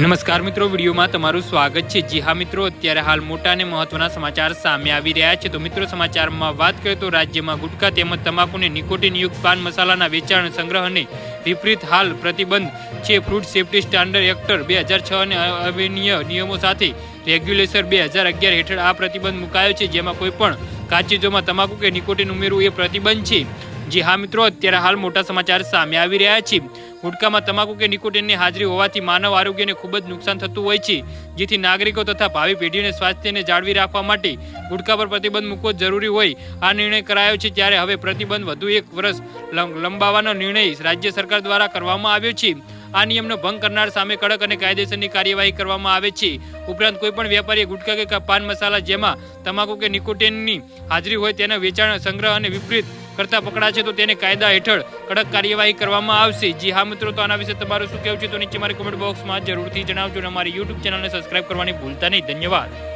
નમસ્કાર મિત્રો, વિડીયોમાં તમારું સ્વાગત છે. જી હા મિત્રો, અત્યારે હાલ મોટા અને મહત્વના સમાચાર સામે આવી રહ્યા છે. તો મિત્રો, સમાચારમાં વાત કરીએ તો રાજ્યમાં ગુટખા તેમજ તમાકુને નિકોટિન યુક્ત પાન મસાલાના વેચાણ સંગ્રહ અને વિપરીત હાલ પ્રતિબંધ છે. ફ્રૂટ સેફ્ટી સ્ટાન્ડર્ડ એક્ટર બે હજાર છ અને અવિનીય નિયમો સાથે રેગ્યુલેશન બે હજાર અગિયાર હેઠળ આ પ્રતિબંધ મુકાયો છે. જેમાં કોઈ પણ કાચીજોમાં તમાકુ કે નિકોટિન ઉમેરવું એ પ્રતિબંધ છે. જી હા મિત્રો, અત્યારે હાલ મોટા સમાચાર સામે આવી રહ્યા છે. ગુટખામાં તમાકુ કે નિકોટિનની હાજરી હોવાથી માનવ આરોગ્યને ખૂબ જ નુકસાન થતું હોય છે, જેથી નાગરિકો તથા ભાવિ પેઢીને સ્વાસ્થ્યને જાળવી રાખવા માટે ગુટકા પર પ્રતિબંધ મૂકવો જરૂરી હોય. આ નિર્ણય કરાયો છે ત્યારે હવે પ્રતિબંધ વધુ એક વર્ષ લંબાવવાનો નિર્ણય રાજ્ય સરકાર દ્વારા કરવામાં આવ્યો છે. આ નિયમનો ભંગ કરનાર સામે કડક અને કાયદેસરની કાર્યવાહી કરવામાં આવે છે. ઉપરાંત કોઈપણ વેપારીએ ગુટખા કે, પાન મસાલા જેમાં તમાકુ કે નિકોટિનની હાજરી હોય તેના વેચાણ, સંગ્રહ અને વિપરીત કરતા પકડાશે તો તેને કાયદા હેઠળ કડક કાર્યવાહી કરવામાં આવશે. જી હા મિત્રો, તો આના વિશે તમારું શું કહેવું છે, તો નીચે મારી કોમેન્ટ બોક્સમાં જરૂરથી જણાવજો અને અમારી યુટ્યુબ ચેનલને સબસ્ક્રાઇબ કરવાની ભૂલતા નહીં. ધન્યવાદ.